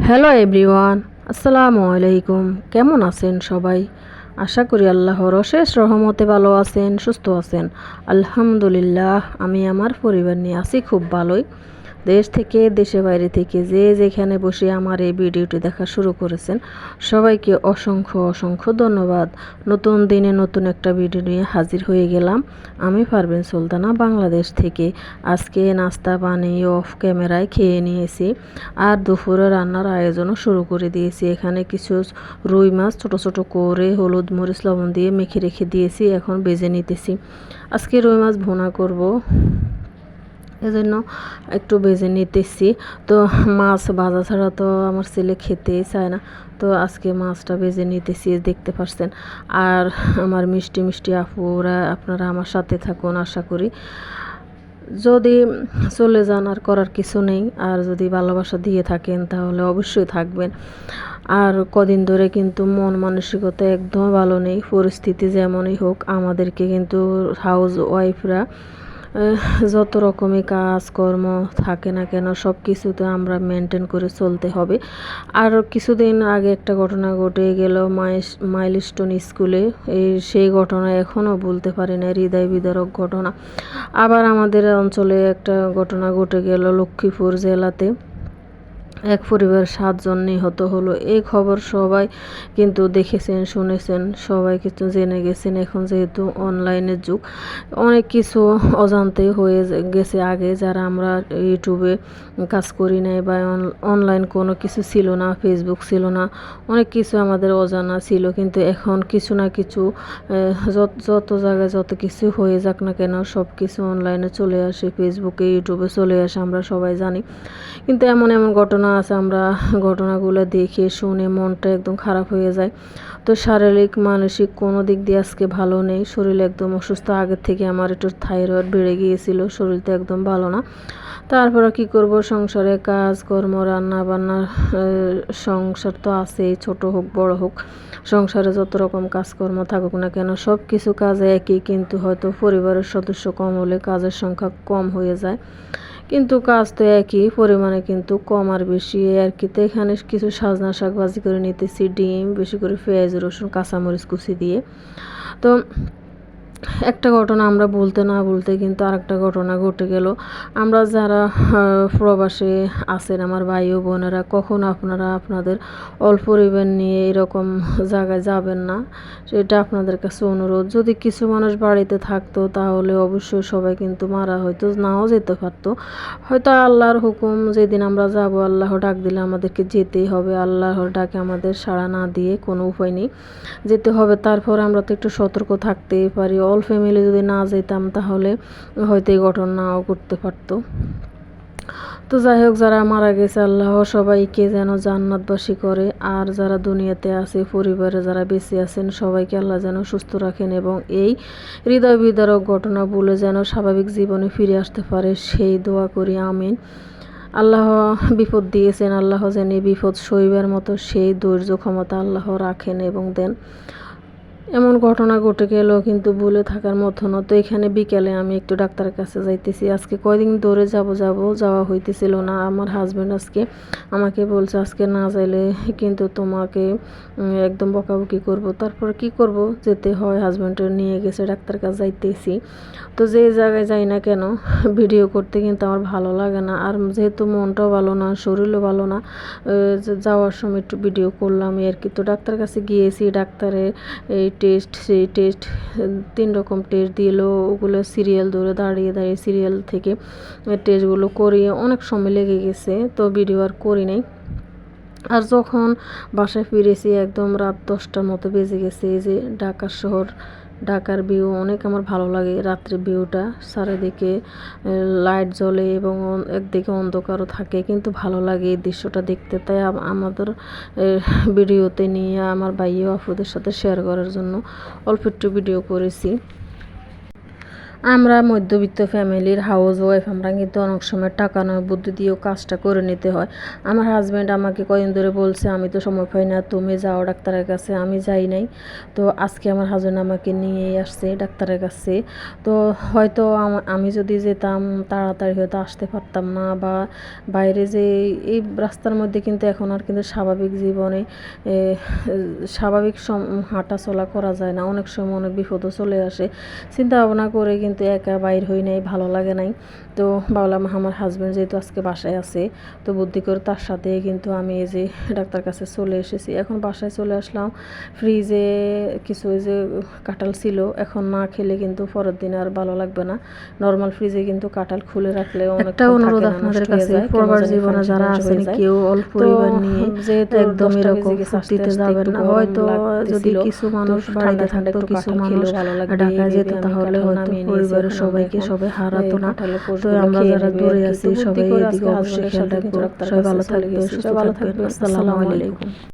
Hello everyone, আসসালামু আলাইকুম। কেমন আছেন সবাই? আশা করি আল্লাহর অশেষ রহমতে ভালো আছেন, সুস্থ আছেন। আলহামদুলিল্লাহ, আমি আমার পরিবার নিয়ে আছি খুব ভালোই। দেশ থেকে, দেশে বাইরে থেকে যে যেখানে বসে আমার এই ভিডিওটি দেখা শুরু করেছেন, সবাইকে অসংখ্য অসংখ্য ধন্যবাদ। নতুন দিনে নতুন একটা ভিডিও নিয়ে হাজির হয়ে গেলাম। আমি পারবেন সুলতানা, বাংলাদেশ থেকে। আজকে নাস্তা, পানি, অফ ক্যামেরায় খেয়ে নিয়েছি। আর দুপুরে রান্নার আয়োজনও শুরু করে দিয়েছি। এখানে কিছু রুই মাছ ছোট ছোট করে হলুদ মরিচ, লবণ দিয়ে মেখে রেখে দিয়েছি। এখন বেজে নিতেছি। আজকে রুই মাছ ভুনা করব। এজন্য একটু বেজে নিতেছি। তো মাছ ভাজা ছাড়া তো আমার ছেলে খেতেই চায় না। তো আজকে মাছটা বেজে নিতেছি দেখতে পাচ্ছেন আর আমার মিষ্টি মিষ্টি আপুরা, আপনারা আমার সাথে থাকুন, আশা করি। যদি চলে যান আর করার কিছু নেই, আর যদি ভালোবাসা দিয়ে থাকেন, তাহলে অবশ্যই থাকবেন। আর কদিন ধরে কিন্তু মন মানসিকতা একদম ভালো নেই, পরিস্থিতি যেমনই হোক, আমাদেরকে কিন্তু হাউস ওয়াইফরা যত রকমই কাজকর্ম থাকে না কেন, সব কিছুতে আমরা মেনটেন করে চলতে হবে। আর কিছুদিন আগে একটা ঘটনা ঘটে গেল মাইলস্টোন স্কুলে। এই সেই ঘটনা এখনও বলতে পারি না, হৃদয় বিদারক ঘটনা। আবার আমাদের অঞ্চলে একটা ঘটনা ঘটে গেল লক্ষ্মীপুর জেলাতে। এক পরিবার সাতজন নিহত হলো। এই খবর সবাই কিন্তু দেখেছেন, শুনেছেন, সবাই কিছু জেনে গেছেন। এখন যেহেতু অনলাইনের যুগ, অনেক কিছু অজান্তে হয়ে গেছে আগে। যারা আমরা ইউটিউবে কাজ করি নাই বা অনলাইন কোনো কিছু ছিল না, ফেসবুক ছিল না, অনেক কিছু আমাদের অজানা ছিল। কিন্তু এখন কিছু না কিছু যত জায়গায় যত কিছু হয়ে যাক না কেন, সব কিছু অনলাইনে চলে আসে, ফেসবুকে, ইউটিউবে চলে আসে, আমরা সবাই জানি। কিন্তু এমন এমন ঘটনা আছে আমরা ঘটনাগুলো দেখে শুনে মনটা একদম খারাপ হয়ে যায়। তো শারীরিক, মানসিক কোনো দিক দিয়ে আজকে ভালো নেই। শরীর একদম অসুস্থ। আগের থেকে আমার একটু থাইরয়েড বেড়ে গিয়েছিল। শরীরটা একদম ভালো না। তারপরে কি করব? সংসারে কাজ, কর্ম, রান্না বান্না সংসার তো আছেই। ছোট হোক, বড় হোক। সংসারে যত রকম কাজকর্ম থাকুক না কেন সব কিছু কাজে একই। কিন্তু হয়তো পরিবারের সদস্য কম হলে কাজের সংখ্যা কম হয়ে যায়। কিন্তু কাজ তো একই, পরিমাণে কিন্তু কম আর বেশি। আর কি, তো এখানে কিছু সাজনা শাক ভাজি করে নিতেছি, ডিম, বেশি করে পেঁয়াজ, রসুন, কাঁচামরিচ কুচি দিয়ে। তো একটা ঘটনা আমরা বলতে না বলতে কিন্তু আরেকটা ঘটনা ঘটে গেল। আমরা যারা প্রবাসে আছেন আমার ভাই ও বোনেরা, কখন আপনারা আপনাদের অল্প পরিবার নিয়ে এরকম জায়গায় যাবেন না? সেটা আপনাদের কাছে অনুরোধ। যদি কিছু মানুষ বাড়িতে থাকতো তাহলে অবশ্যই সবাই কিন্তু মারা হয়তো নাও যেতে পারতো। হয়তো আল্লাহর হুকুম, যেদিন আমরা যাব আল্লাহ ডাক দিলে আমাদেরকে যেতেই হবে। আল্লাহর ডাকে আমাদের সাড়া না দিয়ে কোনো উপায় নেই। যেতে হবে, তারপর আমরা তো একটু সতর্ক থাকতেই পারি। অল ফ্যামিলি যদি না যেতাম, তাহলে হয়তো এই ঘটনাও করতে পারতো। তো যাই হোক, যারা মারা গেছে, আল্লাহ সবাইকে যেন জান্নাতবাসী করে। আর যারা দুনিয়াতে আছে, পরিবারে যারা বেঁচে আছেন, সবাইকে আল্লাহ যেন সুস্থ রাখেন এবং এই হৃদয় বিদারক ঘটনা বলে যেন স্বাভাবিক জীবনে ফিরে আসতে পারে, সেই দোয়া করি, আমিন। আল্লাহ বিপদ দিয়েছেন, আল্লাহ যেন বিপদ সইবার মতো সেই ধৈর্য ক্ষমতা আল্লাহ রাখেন এবং দেন। এমন ঘটনা ঘটে গেলেও কিন্তু বলে থাকার মতো না। তো এখানে বিকেলে আমি একটু ডাক্তারের কাছে যাইতেছি। আজকে কয়দিন ধরে যাব যাব, যাওয়া হইতেছিল না। আমার হাজব্যান্ড আজকে আমাকে বলছে, আজকে না যাইলে কিন্তু তোমাকে একদম বকাবকি করব। তারপর কি করব? যেতে হয় হাজব্যান্ডের নিয়ে গেছে ডাক্তার কাছে যাইতেছি। তো যে জায়গায় যাই না কেন, ভিডিও করতে কিন্তু আমার ভালো লাগে না। আর যেহেতু মনটাও ভালো না, শরীরও ভালো না যাওয়ার সময় একটু ভিডিও করলাম আর কি। তো ডাক্তার কাছে গিয়েছি ডাক্তারের এই টেস্ট সেই টেস্ট তিন রকম টেস্ট দিল, ওগুলো সিরিয়াল ধরে দাঁড়িয়ে দাঁড়িয়ে সিরিয়াল থেকে টেস্টগুলো করিয়ে অনেক সময় লেগে গেছে, তো ভিডিও আর করি নাই। আর যখন বাসায় ফিরেছি, একদম রাত দশটার মতো বেজে গেছে, এই যে ঢাকা শহর ঢাকার ভিউ অনেক আমার ভালো লাগে রাত্রে ভিউটা। চারিদিকে লাইট জ্বলে এবং একদিকে অন্ধকারও থাকে, কিন্তু ভালো লাগে এই দৃশ্যটা দেখতে। তাই আমাদের ভিডিওতে নিয়ে আমার ভাইও আপুদের সাথে শেয়ার করার জন্য অল্প একটু ভিডিও করেছি। আমরা মধ্যবিত্ত ফ্যামিলির হাউস ওয়াইফ আমরা কিন্তু অনেক সময় টাকা নয়, বুদ্ধি দিয়েও কাজটা করে নিতে হয়। আমার হাজব্যান্ড আমাকে কদিন ধরে বলছে, আমি তো সময় পাই না, তুমি যাও ডাক্তারের কাছে, আমি যাই নাই। তো আজকে আমার হাজব্যান্ড আমাকে নিয়েই আসছে ডাক্তারের কাছে। তো হয়তো আমি যদি যেতাম, তাড়াতাড়ি হয়তো আসতে পারতাম না বা বাইরে যে এই রাস্তার মধ্যে কিন্তু এখন আর কিন্তু স্বাভাবিক জীবনে স্বাভাবিক হাঁটা চলা করা যায় না। অনেক সময় অনেক বিপদও চলে আসে। চিন্তা ভাবনা করে কিন্তু একা বাইর হই নাই ভালো লাগে নাই তো ভাবলাম আমার হাজব্যান্ড যেহেতু আজকে বাসায় আছে তো বুদ্ধি করে তার সাথে কিন্তু আমি এই যে ডাক্তার কাছে চলে এসেছি এখন বাসায় চলে আসলাম ফ্রিজে কিছু ওই যে কাঁঠাল ছিল এখন না খেলে কিন্তু পরের দিন আর ভালো লাগবে না নর্মাল ফ্রিজে কিন্তু কাঁঠাল খুলে রাখলে একটা অনুরোধ আপনাদের কাছে প্রবার জীবনে যারা আছেন কেউ অল্প পরিবার নিয়ে যেহেতু একদম এরকম ফুর্তিতে যাবেন না হয়তো যদি কিছু মানুষ বাড়িতে থাকতো কিছু মানুষ। ঢাকায় যেত তাহলে হয়তো। পরিবারের সবাইকে সবাই হারাতো না তো আমরা যারা দূরে আছি সবাই এদিকে অবশ্যই খেয়াল রাখব সবাই ভালো গেছি। সুস্থ ভালো থাকবেন। আসসালামু আলাইকুম